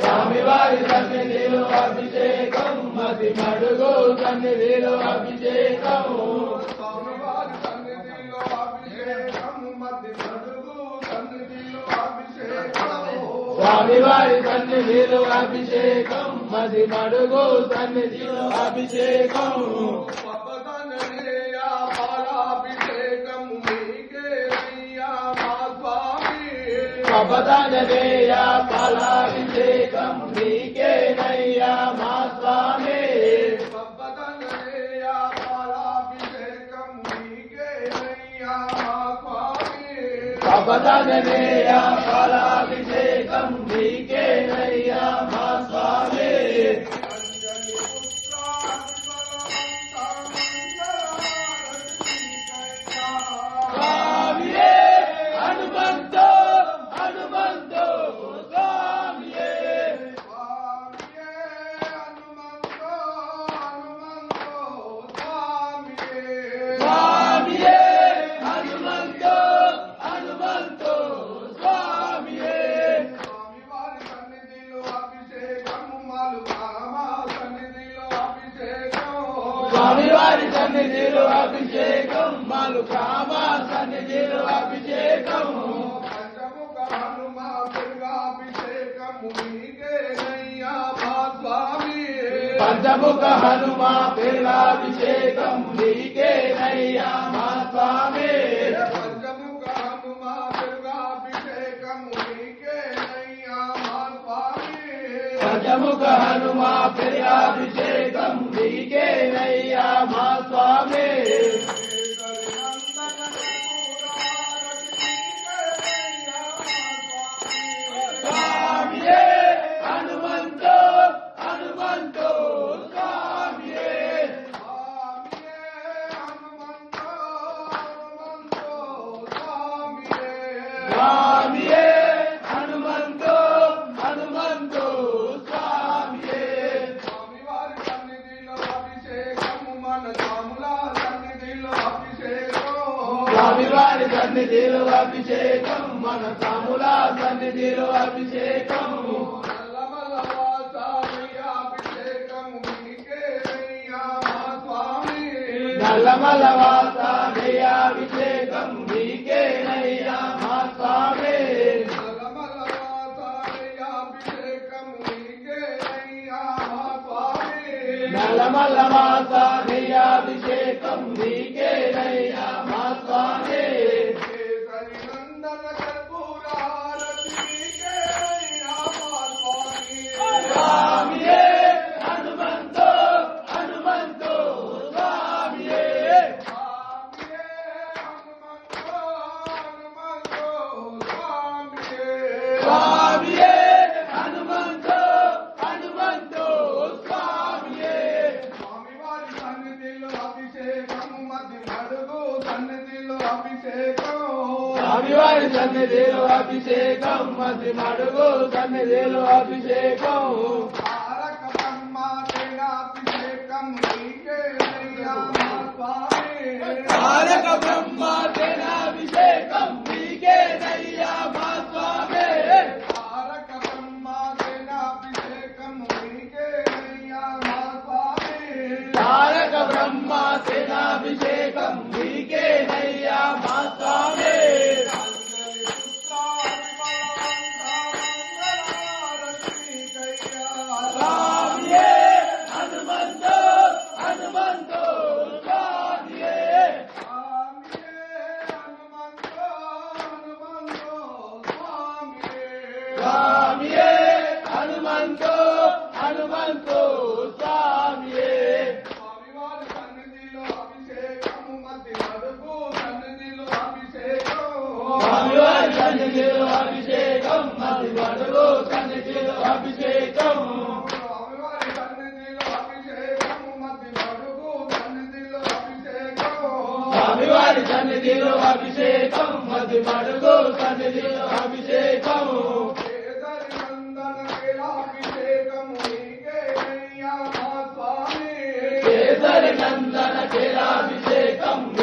స్వామివారి సన్నిధిలో అభిషేకం మతి మడుగు సన్నిధిలో అభిషేకం స్వామివారి సన్నిధిలో అభిషేకం మతి మడుగు సన్నిధిలో అభిషేకం స్వామివారి సన్నిధిలో అభిషేకం మది మడుగు సన్నిధిలో అభిషేకం بابدان ري آ پالا بيڪم مي کي نهيا ماٿواني بابدان ري آ پالا بيڪم مي کي نهيا ماٿواني بابدان ري آ స్వామివారి సన్నిధిలో అభిషేకం మాలు కామ సన్నిధిలో అభిషేకం. పంచముఖ హనుమ పిల్లాభిషేకం దుర్గాభిషేకము నీకేనయ్యా మా స్వామి. పంచముఖ హనుమ పిల్లాభిషేకం స్వామివారి సన్నిధిలో అభిషేకం. మన తముల సన్నిధిలో అభిషేకం. నల్లమల వాస నల్లమల వాస అభిషేకం నీకేనయ్యా స్వామివారి సన్నిధిలో అభిషేకం మతి మడుగు సన్నిధిలో అభిషేకం. తారక బ్రహ్మ హనుమంతో హనుమంతో స్వామియే. స్వామివారి సన్నిధిలో అభిషేకము మధ్య నడుగు సన్నిధిలో అభిషేకం స్వామివారి సన్నిధిలో అభిషేకం మతి మడుగు సన్నిధిలో అభిషేకం. స్వామివారి సన్నిధిలో అభిషేకము మధ్య నడుగు సన్నిధిలో అభిషేకం స్వామివారి సన్నిధిలో అభిషేకం మతి మడుగు సన్నిధిలో అభిషేకం Let